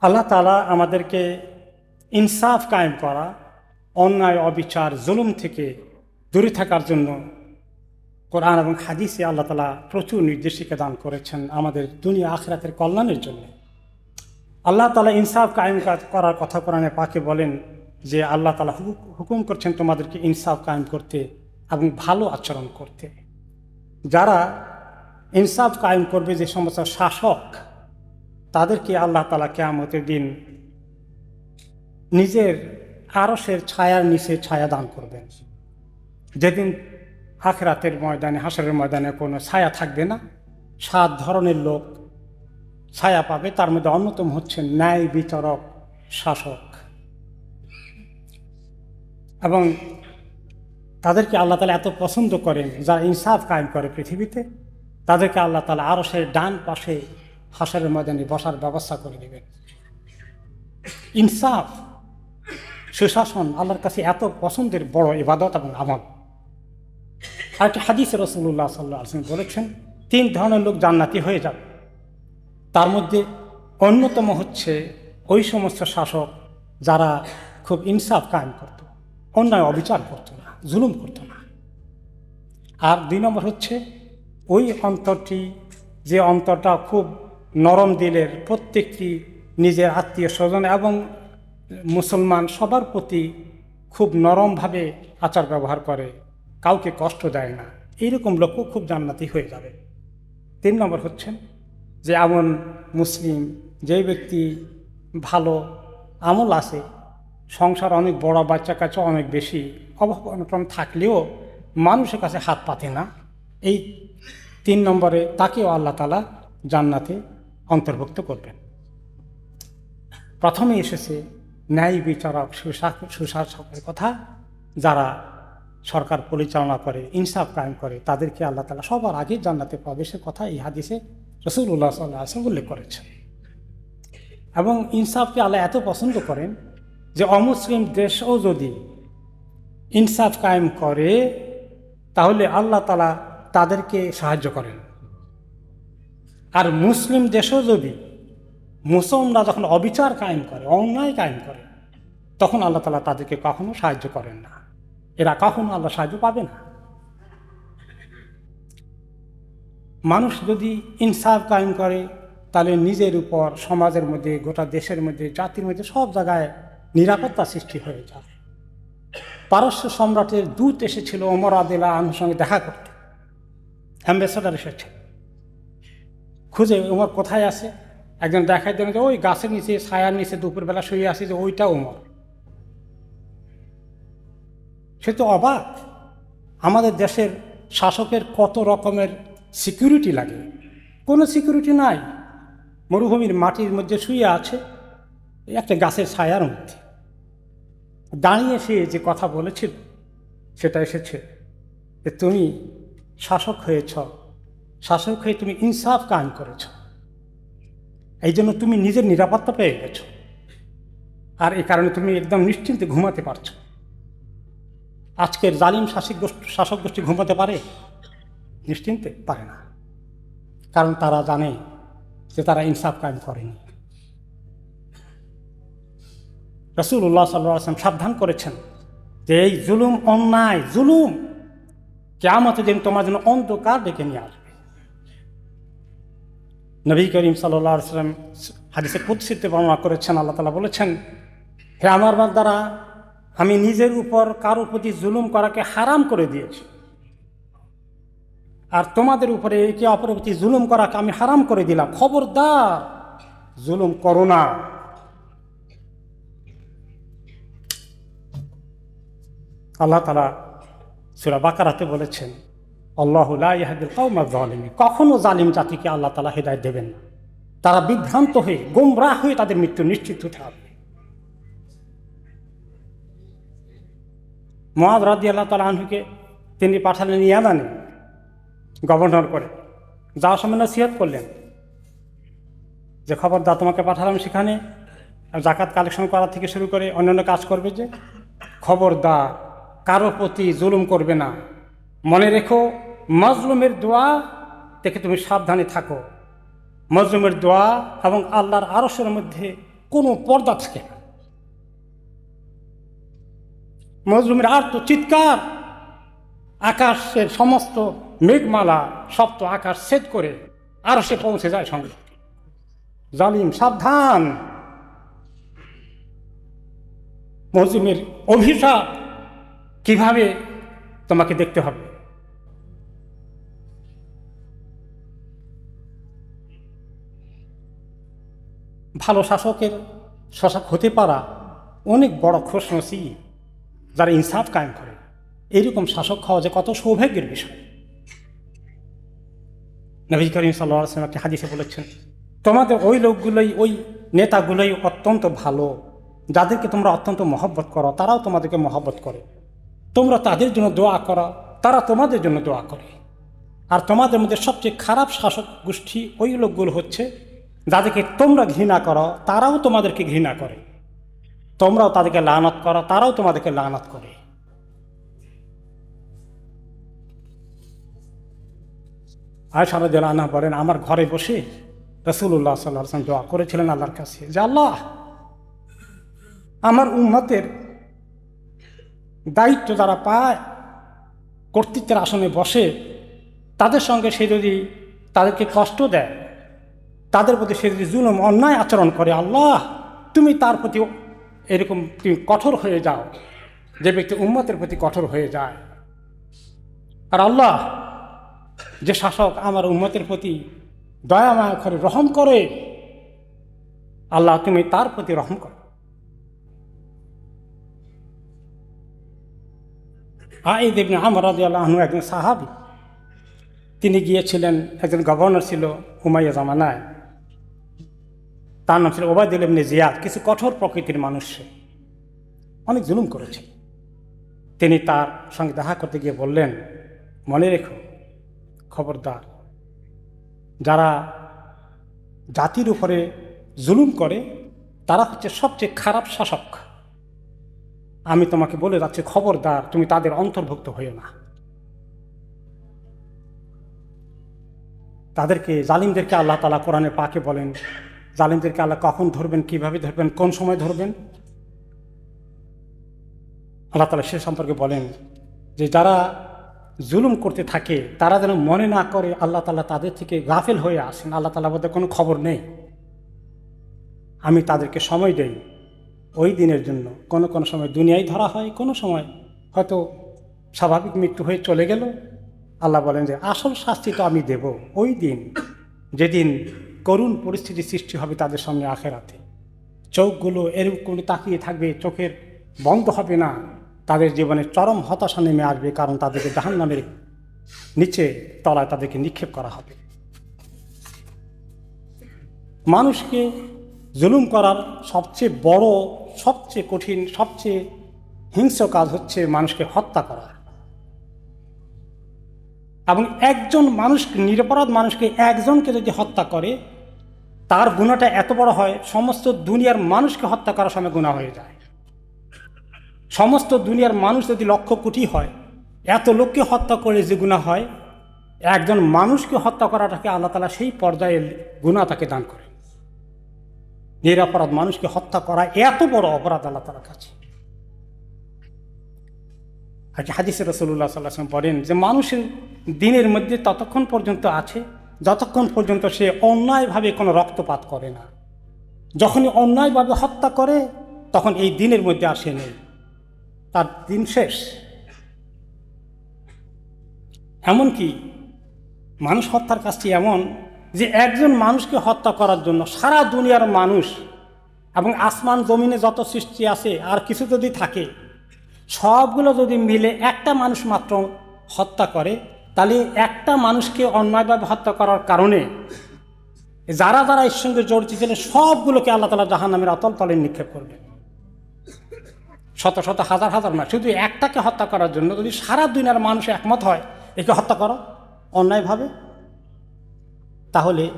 আল্লাহ তালা আমাদেরকে ইনসাফ কায়েম করা, অন্যায়, অবিচার, জুলুম থেকে দূরে থাকার জন্য কোরআন এবং হাদিসে আল্লাহ তালা প্রচুর নির্দেশিকা দান করেছেন আমাদের দুনিয়া আখরাতের কল্যাণের জন্য। আল্লাহ তালা ইনসাফ কায়েম করার কথা কোরআনে পাকে বলেন যে আল্লাহ তালা হুকু- হুকুম করছেন তোমাদেরকে ইনসাফ কায়েম করতে এবং ভালো আচরণ করতে। যারা ইনসাফ কায়েম করবে যে সমস্ত শাসক তাদেরকে আল্লাহ তালা কেয়ামতের দিন নিজের আরসের ছায়ার নিচে ছায়া দান করবেন। যেদিন আখরাতের ময়দানে হাসরের ময়দানে কোনো ছায়া থাকবে না, সাত ধরনের লোক ছায়া পাবে, তার মধ্যে অন্যতম হচ্ছে ন্যায় বিচারক শাসক। এবং তাদেরকে আল্লাহ তালা এত পছন্দ করেন, যারা ইনসাফ কায়েম করে পৃথিবীতে, তাদেরকে আল্লাহ তালা আরও সেই ডান পাশে হাসরের ময়দানে বসার ব্যবস্থা করে দেবেন। ইনসাফ, সুশাসন, আল্লাহর কাছে এত পছন্দের বড় ইবাদত এবং আমল। আরেকটি হাদিস রসুল্লাহ সাল্লাহ আসলাম বলেছেন, তিন ধরনের লোক জান্নাতি হয়ে যাবে। তার মধ্যে অন্যতম হচ্ছে ওই সমস্ত শাসক যারা খুব ইনসাফ কায়েম করত, অন্যায় অবিচার করতো না, জুলুম করতো না। আর দুই নম্বর হচ্ছে, ওই অন্তরটি, যে অন্তরটা খুব নরম দিলের প্রত্যেকটি নিজের আত্মীয় স্বজন এবং মুসলমান সবার প্রতি খুব নরমভাবে আচার ব্যবহার করে, কাউকে কষ্ট দেয় না। এইরকম লোকও খুব জান্নাতি হয়ে যাবে। তিন নম্বর হচ্ছেন যে এমন মুসলিম, যে ব্যক্তি ভালো আমল আছে, সংসার অনেক বড়, বাচ্চা কাছে অনেক বেশি অভাব অনটন থাকলেও মানুষের কাছে হাত পাতে না। এই তিন নম্বরে তাকেও আল্লাহ তালা জান্নাতে অন্তর্ভুক্ত করবেন। প্রথমে এসেছে ন্যায় বিচারক সুশা- সুশাসকের কথা, যারা সরকার পরিচালনা করে, ইনসাফ কায়েম করে, তাদেরকে আল্লাহ তালা সবার আগে জান্নাতে প্রবেশের কথা এই হাদিসে রসুল্লাহ সাল্লাহ আসলাম উল্লেখ করেছেন। এবং ইনসাফকে আল্লাহ এত পছন্দ করেন যে অমুসলিম দেশও যদি ইনসাফ কায়েম করে, তাহলে আল্লাহ তালা তাদেরকে সাহায্য করেন। আর মুসলিম দেশও যদি মুসলমানরা যখন অবিচার কায়েম করে, অন্যায় কায়েম করে, তখন আল্লাহ তালা তাদেরকে কখনো সাহায্য করেন না। এরা কখনো আল্লাহ সাহায্য পাবে না। মানুষ যদি ইনসাফ কায়েম করে, তাহলে নিজের উপর, সমাজের মধ্যে, গোটা দেশের মধ্যে, জাতির মধ্যে সব জায়গায় নিরাপত্তা সৃষ্টি হয়ে যায়। পারস্য সম্রাটের দূত এসেছিল ওমর আদিল্লা আনুর সঙ্গে দেখা করতে। অ্যাম্বাসেডার এসেছে খুঁজে ওমর কোথায় আছে? একজন দেখাই দেন যে, ওই গাছের নিচে, ছায়ার নিচে দুপুরবেলা শুয়ে আসে যে, ওইটা ওমর সে তো অবাক। আমাদের দেশের শাসকের কত রকমের সিকিউরিটি লাগে? কোনো সিকিউরিটি নাই। মরুভূমির মাটির মধ্যে শুয়ে আছে একটা গাছের ছায়ার মধ্যে। দাঁড়িয়ে সে যে কথা বলেছিল, সেটা এসেছে যে, তুমি শাসক হয়েছ শাসক হয়ে তুমি ইনসাফ কায়েম করেছ। এই জন্য তুমি নিজের নিরাপত্তা পেয়ে গেছো। আর এই কারণে তুমি একদম নিশ্চিন্তে ঘুমাতে পারছ। আজকের জালিম শাসক গোষ্ঠী শাসক গোষ্ঠী ঘুমাতে পারে? নিশ্চিন্তে পারে না। কারণ তারা জানে যে তারা ইনসাফ কায়েম করেনি। রসুল্লাহ সাল্লাম সাবধান করেছেন যে এই জুলুম অন্যায়, জুলুম কেমতে দিন তোমার জন্য অন্ধকার ডেকে নিয়ে আসবে। নবী করিম সাল্লাম হাদিসে কুৎসিতে বর্ণনা করেছেন, আল্লাহ তালা বলেছেন, হে আমার দ্বারা আমি নিজের উপর কারোর প্রতি জুলুম করাকে হারাম করে দিয়েছি। আর তোমাদের উপরে একে অপরের প্রতি জুলুম করাকে আমি হারাম করে দিলাম। খবরদার, জুলুম করো না। আল্লাহ তালা সুরা বাকারাতে বলেছেন কখনো জালিম জাতিকে আল্লাহ তালা হেদায় দেবেন না। তারা বিভ্রান্ত হয়ে, গোমরাহ হয়ে তাদের মৃত্যু নিশ্চিত হতে হবে। মহাদ রাদি আল্লাহ তালা আনহুকে তিনি পাঠালেন ইয়ামানে। গভর্নর করে। যাওয়ার সময় নসিহত করলেন যে, খবরদার তোমাকে পাঠালাম সেখানে। জাকাত কালেকশন করা থেকে শুরু করে অন্যান্য কাজ করবে যে, খবরদার, কারও প্রতি জুলুম করবে না। মনে রেখো মজলুমের দোয়া থেকে তুমি সাবধানে থাকো। মজলুমের দোয়া এবং আল্লাহর আরসের মধ্যে কোনো পর্দা থাকে না। মজলুমের আর তো চিৎকার, আকাশের সমস্ত মেঘমালা সপ্ত আকাশ ছেদ করে আরও সে পৌঁছে যায় সঙ্গে। জালিম, সাবধান। মজলুমের অভিশাপ কীভাবে তোমাকে দেখতে হবে? ভালো শাসকের শাসক হতে পারা অনেক বড় খুশনসি যারা ইনসাফ কায়েম করে। এইরকম শাসক হওয়া যে কত সৌভাগ্যের বিষয়। নবী করিম সাল্লাম একটি হাদিসে বলেছেন, তোমাদের ওই লোকগুলোই, ওই নেতাগুলোই অত্যন্ত ভালো। যাদেরকে তোমরা অত্যন্ত মহব্বত করো, তারাও তোমাদেরকে মহব্বত করে। তোমরা তাদের জন্য দোয়া করো, তারা তোমাদের জন্য দোয়া করে। আর তোমাদের মধ্যে সবচেয়ে খারাপ শাসক গোষ্ঠী ওই লোকগুলো হচ্ছে যাদেরকে তোমরা ঘৃণা করো, তারাও তোমাদেরকে ঘৃণা করে। তোমরাও তাদেরকে লানত করো, তারাও তোমাদেরকে লানত করে। আয়সা আনা বলেন, আমার ঘরে বসে রসুল্লাহ সাল্লাহ আসলাম দোয়া করেছিলেন আল্লাহর কাছে যে, আল্লাহ, আমার উন্মতের দায়িত্ব যারা পায়, কর্তৃত্বের আসনে বসে, তাদের সঙ্গে সে যদি তাদেরকে কষ্ট দেয় তাদের প্রতি সে যদি জুলুম, অন্যায় আচরণ করে, আল্লাহ, তুমি তার প্রতি এরকম তুমি কঠোর হয়ে যাও। যে ব্যক্তি উম্মতের প্রতি কঠোর হয়ে যায়। আর আল্লাহ, যে শাসক আমার উম্মতের প্রতি দয়া মায়া করে রহম করে, আল্লাহ, তুমি তার প্রতি রহম করো। আই দেবনে আমর আল্লাহনু একজন সাহাবি, তিনি গিয়েছিলেন, একজন গভর্নর ছিল হুমাইয়া জামানায়। তার নাম ছিল ওবায়দুল ইবনে জিয়াদ, কিছু কঠোর প্রকৃতির মানুষ। অনেক জুলুম করেছে। তিনি তার সঙ্গে দেখা করতে গিয়ে বললেন, মনে রেখো, খবরদার, যারা জাতির উপরে জুলুম করে, তারা হচ্ছে সবচেয়ে খারাপ শাসক। আমি তোমাকে বলে যাচ্ছি, খবরদার, তুমি তাদের অন্তর্ভুক্ত হইও না। তাদেরকে, জালিমদেরকে আল্লাহ তালা কোরআনে পাকে বলেন জালিমদেরকে আল্লাহ কখন ধরবেন, কীভাবে ধরবেন, কোন সময় ধরবেন? আল্লাহ তালা সে সম্পর্কে বলেন যে যারা জুলুম করতে থাকে, তারা যেন মনে না করে আল্লাহ তালা তাদের থেকে গাফেল হয়ে আসেন। আল্লাহ তালা বলতে কোনো খবর নেই। আমি তাদেরকে সময় দেই। ওই দিনের জন্য কোনো কোনো সময় দুনিয়ায় ধরা হয়, কোনো সময় হয়তো স্বাভাবিক মৃত্যু হয়ে চলে গেল। আল্লাহ বলেন যে, আসল শাস্তি তো আমি দেব। ওই দিন, যেদিন করুণ পরিস্থিতি সৃষ্টি হবে তাদের সামনে আখেরাতে। চোখগুলো এরকম করে তাকিয়ে থাকবে, চোখের বন্ধ হবে না। তাদের জীবনে চরম হতাশা নেমে আসবে, কারণ তাদেরকে জাহান নামের নিচে তলায় তাদেরকে নিক্ষেপ করা হবে। মানুষকে জুলুম করার সবচেয়ে বড়, সবচেয়ে কঠিন, সবচেয়ে হিংস্র কাজ হচ্ছে মানুষকে হত্যা করা। এবং একজন মানুষ নিরপরাধ মানুষকে, একজনকে যদি হত্যা করে, তার গুণাটা এত বড় হয়, সমস্ত দুনিয়ার মানুষকে হত্যা করার সময় গুণা হয়ে যায়। সমস্ত দুনিয়ার মানুষ যদি লক্ষ কোটি হয়, এত লোককে হত্যা করে যে গুণা হয়, একজন মানুষকে হত্যা করাটাকে আল্লাহ তালা সেই পর্যায়ে গুণা তাকে দান করে নিরাপরাধ মানুষকে হত্যা করা এত বড় অপরাধ আল্লাহ তালার কাছে। আজকে হাদিসে রসুল্লাহ সাল্লাম বলেন যে মানুষের দিনের মধ্যে ততক্ষণ পর্যন্ত আছে, যতক্ষণ পর্যন্ত সে অন্যায়ভাবে কোনো রক্তপাত করে না। যখনই অন্যায়ভাবে হত্যা করে, তখন এই দিনের মধ্যে আসে নেই। তার দিন শেষ। এমনকি মানুষ হত্যার কাজটি এমন যে একজন মানুষকে হত্যা করার জন্য সারা দুনিয়ার মানুষ এবং আসমান জমিনে যত সৃষ্টি আছে, আর কিছু যদি থাকে সবগুলো যদি মিলে একটা মানুষ মাত্র হত্যা করে, তাহলে একটা মানুষকে অন্যায়ভাবে হত্যা করার কারণে যারা যারা এর সঙ্গে জড়িত ছিলেন, সবগুলোকে আল্লাহ তালা জাহান নামের অতল তলে নিক্ষেপ করবে। শত শত, হাজার হাজার না শুধু একটাকে হত্যা করার জন্য যদি সারা দুনিয়ার মানুষ একমত হয়, একে হত্যা করো অন্যায়ভাবে, তাহলে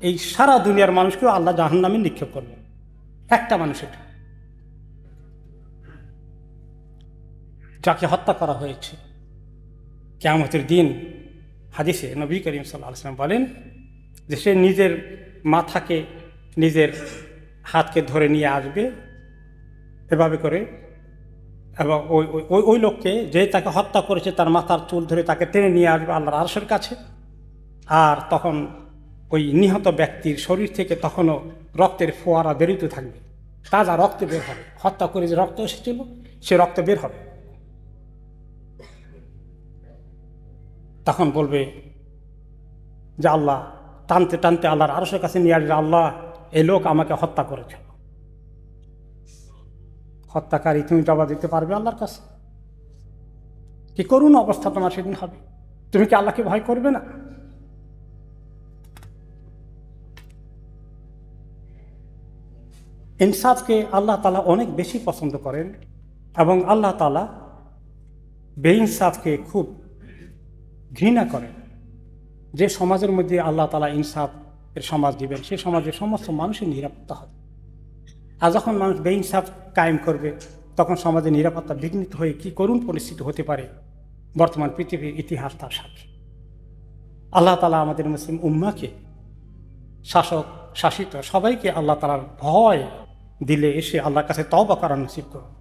এই সারা দুনিয়ার মানুষকেও আল্লাহ জাহান নামে নিক্ষেপ করবে। একটা মানুষের। যাকে হত্যা করা হয়েছে। কেয়ামতের দিন হাদিসে নবী করিম সাল্লাহ আলসালাম বলেন যে সে নিজের মাথাকে, নিজের হাতকে ধরে নিয়ে আসবে এভাবে করে এবং ওই, ওই- ওই ওই লোককে যে তাকে হত্যা করেছে তার মাথার চুল ধরে তাকে টেনে নিয়ে আসবে আল্লাহর আরশের কাছে। আর তখন ওই নিহত ব্যক্তির শরীর থেকে তখনও রক্তের ফোয়ারা বেরোতে থাকবে। তাজা রক্ত বের হবে। হত্যা করে যে রক্ত এসেছিল, সে রক্ত বের হবে। তখন বলবে যে আল্লাহ, টানতে টানতে আল্লাহর আরশের কাছে নিয়ে আসবে, আল্লাহ, এই লোক আমাকে হত্যা করেছে। হত্যাকারী, তুমি জবাব দিতে পারবে আল্লাহর কাছে। কি করুন অবস্থা তোমার সেদিন হবে। তুমি কি আল্লাহকে ভয় করবে না? ইনসাফকে আল্লাহ তালা অনেক বেশি পছন্দ করেন এবং আল্লাহ তালা বে বেইনসাফকে খুব ঘৃণা করেন যে সমাজের মধ্যে আল্লাহ তালা ইনসাফ এর সমাজ দিবেন, সে সমাজের সমস্ত মানুষের নিরাপত্তা হবে। আর যখন মানুষ বেইনসাফ কায়েম করবে, তখন সমাজের নিরাপত্তা বিঘ্নিত হয়ে কি করুণ পরিস্থিতি হতে পারে, বর্তমান পৃথিবীর ইতিহাস তার সাক্ষী। আল্লাহ তালা আমাদের মুসলিম উম্মাকে, শাসক, শাসিত সবাইকে আল্লাহ তালার ভয় দিলে এসে আল্লাহর কাছে তওবা করার নসিব করুন।